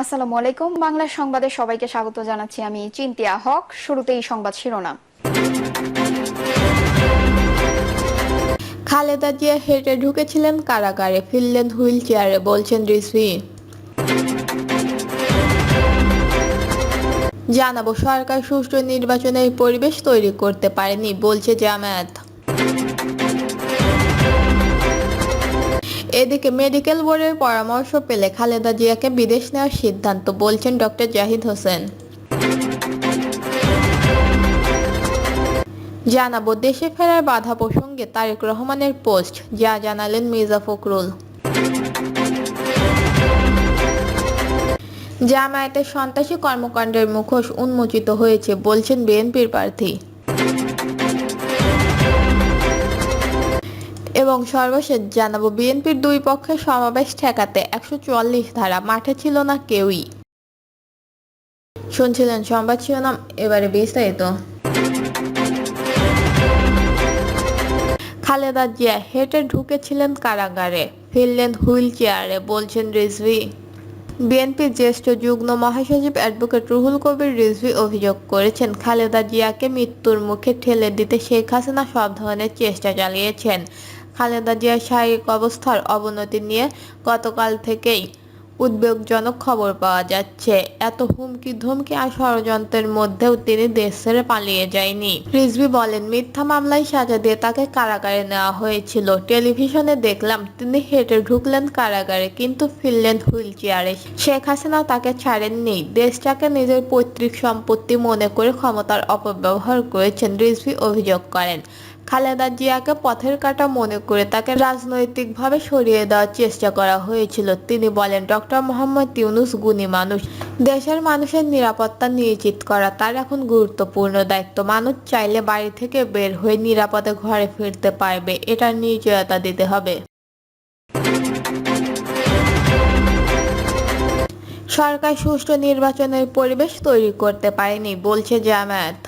আসসালামু আলাইকুম। বাংলা সংবাদে সবাইকে স্বাগত জানাচ্ছি আমি চিন্তিয়া হক। শুরুতেই সংবাদ শিরোনাম। খালেদা জিয়া হেঁটে ঢুকেছিলেন কারাগারে, ফিরলেন হুইল চেয়ারে, বলছেন রিজভি জানাব, সরকার সুষ্ঠু নির্বাচনের পরিবেশ তৈরি করতে পারেনি, বলছে জামায়াত। এদিকে মেডিকেল বোর্ডের পরামর্শ পেলে খালেদা জিয়াকে বিদেশ নেওয়ার সিদ্ধান্ত বলছেন ডক্টর জাহিদ হোসেন। জানাব, দেশে ফেরার বাধা প্রসঙ্গে তারেক রহমানের পোস্ট, যা জানালেন মির্জা ফখরুল। জামায়াতের সন্ত্রাসী কর্মকাণ্ডের মুখোশ উন্মোচিত হয়েছে বলছেন বিএনপির প্রার্থী। এবং সর্বশেষ জানাব, বিএনপির দুই পক্ষের সমাবেশ ঠেকাতে একশো চুয়াল্লিশ ধারা, মাঠে ছিল না কেউই। শুনছিলেন সংবাদ শিরোনাম, এবারে বিস্তারিত। খালেদা জিয়া হেঁটে ঢুকেছিলেন কারাগারে, ফিরলেন হুইল চেয়ারে, বলছেন রিজভি। বিএনপির জ্যেষ্ঠ যুগ্ম মহাসচিব অ্যাডভোকেট রুহুল কবির রিজভি অভিযোগ করেছেন, খালেদা জিয়াকে মৃত্যুর মুখে ঠেলে দিতে শেখ হাসিনা সব ধরনের চেষ্টা চালিয়েছেন। খালেদা জিয়ার শারীরিক অবস্থার অবনতি নিয়ে গতকাল থেকেই উদ্বেগজনক খবর পাওয়া যাচ্ছে। এত হুমকি ধমকি আর ষড়যন্ত্রের মধ্যেও তিনি দেশ ছেড়ে পালিয়ে যায়নি। রিজভি বলেন, মিথ্যা মামলায় সাজা দিয়ে তাকে কারাগারে নেওয়া হয়েছিল। টেলিভিশনে দেখলাম, তিনি হেঁটে ঢুকলেন কারাগারে, কিন্তু ফিরলেন হুইল চেয়ারে। শেখ হাসিনা তাকে ছাড়েননি। দেশটাকে নিজের পৈতৃক সম্পত্তি মনে করে ক্ষমতার অপব্যবহার করেছেন রিজভি অভিযোগ করেন। খালেদা জিয়াকে পথের কাটা মনে করে তাকে রাজনৈতিকভাবে সরিয়ে দেওয়ার চেষ্টা করা হয়েছিল। তিনি বলেন, ডক্টর মোহাম্মদ ইউনুস গুণী মানুষ। দেশের মানুষের নিরাপত্তা নিশ্চিত করা তার এখন গুরুত্বপূর্ণ দায়িত্ব। মানুষ চাইলে বাড়ি থেকে বের হয়ে নিরাপদে ঘরে ফিরতে পারবে এটার নিশ্চয়তা দিতে হবে। সরকার সুষ্ঠু নির্বাচনের পরিবেশ তৈরি করতে পারেনি, বলছে জামায়াত।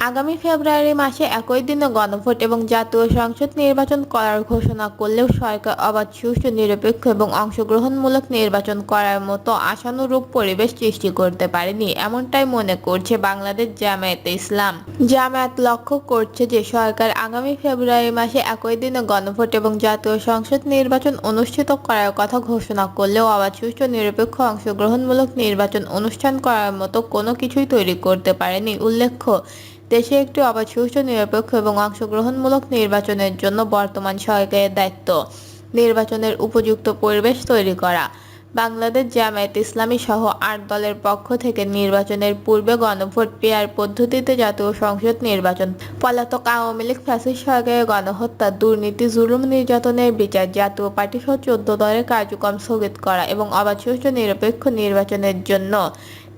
আগামী ফেব্রুয়ারি মাসে একই দিনে গণভোট এবং জাতীয় সংসদ নির্বাচন করার ঘোষণা করলেও সরকার অবাধ, সুষ্ঠু, নিরপেক্ষ এবং অংশগ্রহণমূলক নির্বাচন করার মতো আশানুরূপ পরিবেশ সৃষ্টি করতে পারেনি, এমনটাই মনে করছে বাংলাদেশ জামায়াতে ইসলাম। জামায়াত লক্ষ্য করছে যে সরকার আগামী ফেব্রুয়ারি মাসে একই দিনে গণভোট এবং জাতীয় সংসদ নির্বাচন অনুষ্ঠিত করার কথা ঘোষণা করলেও অবাধ, সুষ্ঠু, নিরপেক্ষ, অংশগ্রহণমূলক নির্বাচন অনুষ্ঠান করার মতো কোনো কিছুই তৈরি করতে পারেনি, উল্লেখ্য। দেশে একটি অবাধ সুষ্ঠু নিরপেক্ষ এবং অংশগ্রহণমূলক নির্বাচনের জন্য বর্তমান সরকারের দায়িত্ব, নির্বাচনের উপযুক্ত পরিবেশ তৈরি করা। বাংলাদেশ জামায়াত ইসলামী সহ আট দলের পক্ষ থেকে নির্বাচনের পূর্বে গণভোট পেয়ার পদ্ধতিতে জাতীয় সংসদ নির্বাচন। পলাতক আওয়ামী লীগ ফ্যাসিস্ট সরকারের গণহত্যা, দুর্নীতি, জুলুম নির্যাতনের বিচার, জাতীয় পার্টি সহ চোদ্দ দলের কার্যক্রম স্থগিত করা এবং অবাধ সুষ্ঠু নিরপেক্ষ নির্বাচনের জন্য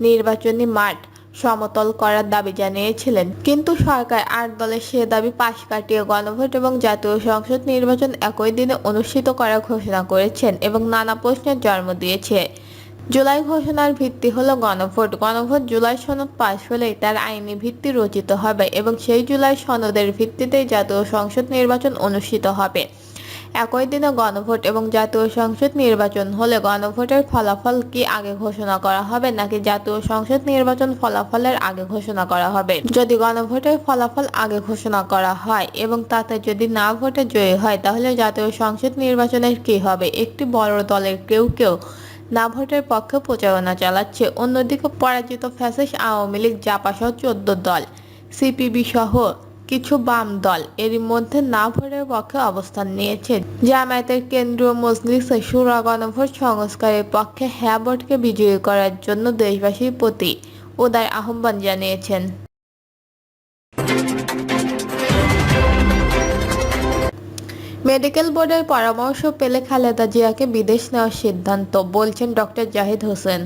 নির্বাচনী মাঠ সমতল করার দাবি জানিয়েছিলেন। কিন্তু সরকার আট দলের সে দাবি পাশ কাটিয়ে গণভোট এবং জাতীয় সংসদ নির্বাচন একই দিনে অনুষ্ঠিত করার ঘোষণা করেছেন এবং নানা প্রশ্নের জন্ম দিয়েছে। জুলাই ঘোষণার ভিত্তি হলো গণভোট। গণভোট জুলাই সনদ পাশ হলেই তার আইনি ভিত্তি রচিত হবে এবং সেই জুলাই সনদের ভিত্তিতেই জাতীয় সংসদ নির্বাচন অনুষ্ঠিত হবে। একই দিনে গণভোট এবং জাতীয় সংসদ নির্বাচন হলে গণভোটের ফলাফল কি আগে ঘোষণা করা হবে নাকি জাতীয় সংসদ নির্বাচন ফলাফলের আগে ঘোষণা করা হবে? যদি গণভোটের ফলাফল আগে ঘোষণা করা হয় এবং তাতে যদি না ভোটে জয়ী হয়, তাহলে জাতীয় সংসদ নির্বাচনের কি হবে? একটি বড় দলের কেউ কেউ না ভোটের পক্ষে প্রচারণা চালাচ্ছে। অন্যদিকে পরাজিত ফ্যাসিস্ট আওয়ামী লীগ জাপা সহ চোদ্দ দল, সিপিবি সহ কিছু বাম দল এরই মধ্যে না ভরের পক্ষে অবস্থান নিয়েছে। জামায়াতের কেন্দ্রীয় মজলিসে সুরা গণভোট সংস্কারের পক্ষে হ্যাঁ ভোটকে বিজয়ী করার জন্য দেশবাসীর প্রতি উদার আহ্বান জানিয়েছেন। মেডিকেল বোর্ডের পরামর্শ পেলে খালেদা জিয়াকে বিদেশ নেওয়ার সিদ্ধান্ত, বলছেন doctor Zahid Hossain.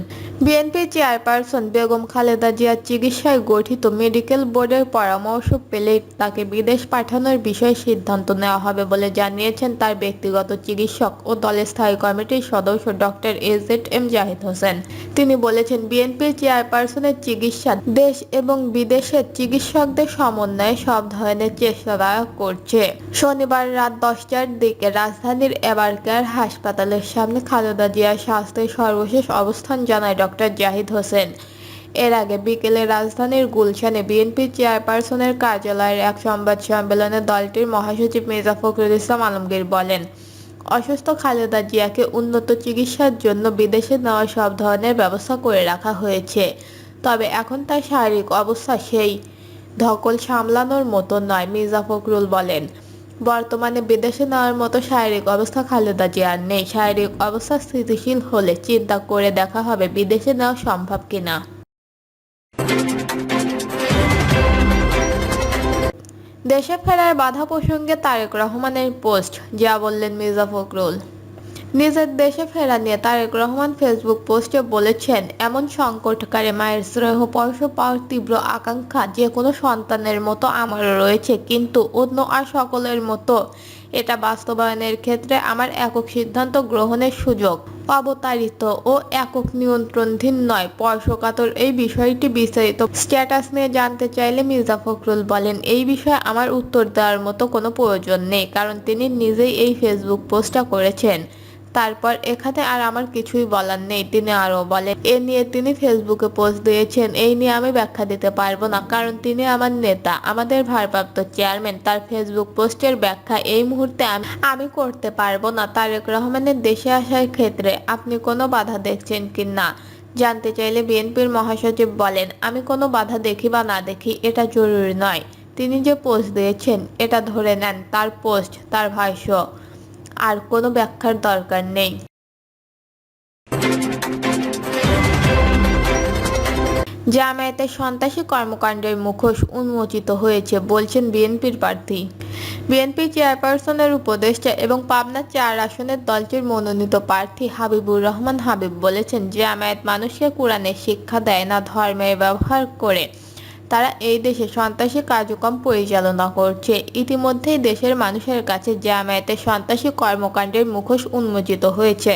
BNP chairperson Begum Khaleda জিয়ার চিকিৎসায় গঠিত মেডিকেল বোর্ডের পরামর্শ পেলে তাকে বিদেশ পাঠানোর বিষয়ে সিদ্ধান্ত নেওয়া হবে বলে জানিয়েছেন তার ব্যক্তিগত চিকিৎসক ও দলের স্থায়ী কমিটির সদস্য doctor AZ M Zahid Hossain. তিনি বলেছেন বিএনপির চেয়ারপারসনের চিকিৎসা দেশ এবং বিদেশের চিকিৎসকদের সমন্বয়ে সব ধরনের চেষ্টা করছে। শনিবার রাত দশ দশটার দিকে রাজধানীর এবারকার হাসপাতালের সামনে খালেদা জিয়ার স্বাস্থ্যের সর্বশেষ অবস্থান জানায় ডক্টর জাহিদ হোসেন। এর আগে বিকেলে রাজধানীর গুলশানে বিএনপি চেয়ারপারসনের কার্যালয়ের এক সংবাদ সম্মেলনে দলটির মহাসচিব মির্জা ফখরুল ইসলাম আলমগীর বলেন, অসুস্থ খালেদা জিয়াকে উন্নত চিকিৎসার জন্য বিদেশে নেওয়া সব ধরনের ব্যবস্থা করে রাখা হয়েছে, তবে এখন তার শারীরিক অবস্থা সেই ধকল সামলানোর মতো নয় মির্জা ফখরুল বলেন। বর্তমানে বিদেশে নেওয়ার মতো শারীরিক অবস্থা খালেদা জিয়ার নেই। শারীরিক অবস্থা স্থিতিশীল হলে চিন্তা করে দেখা হবে বিদেশে নেওয়া সম্ভব কিনা। দেশে ফেরার বাধা প্রসঙ্গে তারেক রহমানের পোস্ট, যা বললেন মির্জা ফখরুল। নিজের দেশে ফেরা নিয়ে তারেক রহমান ফেসবুক পোস্টে বলেছেন, এমন সংকটকারে মায়ের স্নেহ স্পর্শ পাওয়ার তীব্র আকাঙ্ক্ষা যে কোনো সন্তানের মতো আমারও রয়েছে, কিন্তু অন্য আর সকলের মতো এটা বাস্তবায়নের ক্ষেত্রে আমার একক সিদ্ধান্ত গ্রহণের সুযোগ। অবতারিত ও একক নিয়ন্ত্রণধীন নয়। স্পর্শকাতর এই বিষয়টি বিস্তারিত স্ট্যাটাস নিয়ে জানতে চাইলে মির্জা ফখরুল বলেন, এই বিষয়ে আমার উত্তর দেওয়ার মতো কোনো প্রয়োজন নেই। কারণ তিনি নিজেই এই ফেসবুক পোস্টটা করেছেন। তারপর এখানে আর আমার কিছুই বলার নেই। তিনি আরও বলেন, এ নিয়ে তিনি ফেসবুকে পোস্ট দিয়েছেন, এই নিয়ে আমি ব্যাখ্যা দিতে পারব না, কারণ তিনি আমার নেতা, আমাদের ভারপ্রাপ্ত চেয়ারম্যান। তার ফেসবুক পোস্টের ব্যাখ্যা এই মুহূর্তে আমি করতে পারব না। তারেক রহমানের দেশে আসার ক্ষেত্রে আপনি কোনো বাধা দেখছেন কি না? জানতে চাইলে বিএনপির মহাসচিব বলেন, আমি কোনো বাধা দেখি বা না দেখি, এটা জরুরি নয়। তিনি যে পোস্ট দিয়েছেন, এটা ধরে নেন, তার পোস্ট, তার ভাষ্য। আর কোনো ব্যাখ্যার দরকার নেই। জামায়াতের সন্ত্রাসী কর্মকাণ্ডের মুখোশ উন্মোচিত হয়েছে, বলছেন বিএনপির প্রার্থী। বিএনপি চেয়ারপারসনের উপদেষ্টা এবং পাবনা চার আসনের দলটির মনোনীত প্রার্থী হাবিবুর রহমান হাবিব বলেছেন, জামায়াত মানুষকে কোরআনের শিক্ষা দেয় না, ধর্মের ব্যবহার করে। তারা এই দেশে সন্ত্রাসী কার্যক্রম পরিচালনা করছে। ইতিমধ্যেই দেশের মানুষের কাছে জামায়াতের সন্ত্রাসী কর্মকাণ্ডের মুখোশ উন্মোচিত হয়েছে।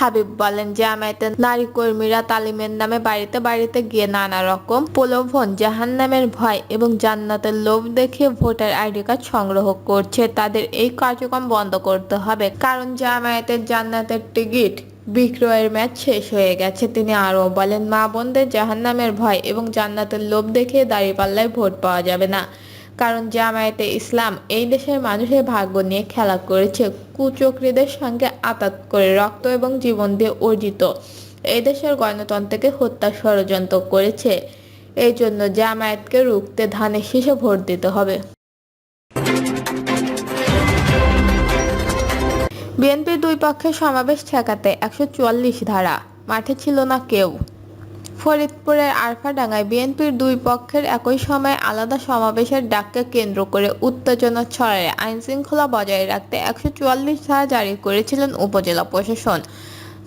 হাবিব বলেন, জামায়াতের নারী কর্মীরা তালিমের নামে বাড়িতে বাড়িতে গিয়ে নানা রকম প্রলোভন, জাহান্নামের ভয় এবং জান্নাতের লোভ দেখিয়ে ভোটার আইডি কার্ড সংগ্রহ করছে। তাদের এই কার্যক্রম বন্ধ করতে হবে। কারণ জামায়াতের জান্নাতের টিকিট বিক্রয়ের ম্যাচ শেষ হয়ে গেছে। তিনি আরও বলেন, মা বোনদের জাহান্নামের ভয় এবং জান্নাতের লোভ দেখিয়ে দাঁড়িপাল্লায় ভোট পাওয়া যাবে না। কারণ জামায়াতে ইসলাম এই দেশের মানুষের ভাগ্য নিয়ে খেলা করেছে। কুচক্রীদের সঙ্গে আতাত করে রক্ত এবং জীবন দিয়ে অর্জিত এই দেশের গণতন্ত্রকে হত্যা ষড়যন্ত্র করেছে। এই জন্য জামায়াতকে রুখতে ধানের শীষে ভোট দিতে হবে। বিএনপির দুই পক্ষের সমাবেশ ঠেকাতে একশো চুয়াল্লিশ ধারা, মাঠে ছিল না কেউ। ফরিদপুরের আরফাডাঙ্গায় বিএনপির দুই পক্ষের একই সময়ে আলাদা সমাবেশের ডাককে কেন্দ্র করে উত্তেজনা ছড়ায়। আইন শৃঙ্খলা বজায় রাখতে একশো চুয়াল্লিশ ধারা জারি করেছিলেন উপজেলা প্রশাসন।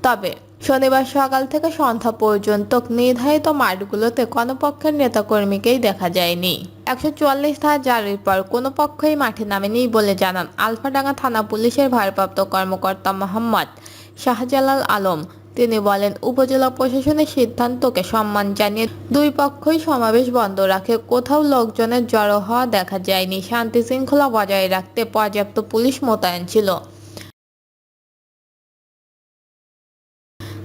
তবে শনিবার সকাল থেকে সন্ধ্যা পর্যন্ত নির্ধারিত মাঠগুলোতে কোনো পক্ষের নেতাকর্মীকেই দেখা যায়নি। একশো চুয়াল্লিশ ধারা জারির পর কোনো পক্ষই মাঠে নামেনি বলে জানান আলফাডাঙ্গা থানা পুলিশের ভারপ্রাপ্ত কর্মকর্তা মোহাম্মদ শাহজালাল আলম। তিনি বলেন, উপজেলা প্রশাসনের সিদ্ধান্তকে সম্মান জানিয়ে দুই পক্ষই সমাবেশ বন্ধ রাখে। কোথাও লোকজনের জড়ো হওয়া দেখা যায়নি। শান্তি শৃঙ্খলা বজায় রাখতে পর্যাপ্ত পুলিশ মোতায়েন ছিল।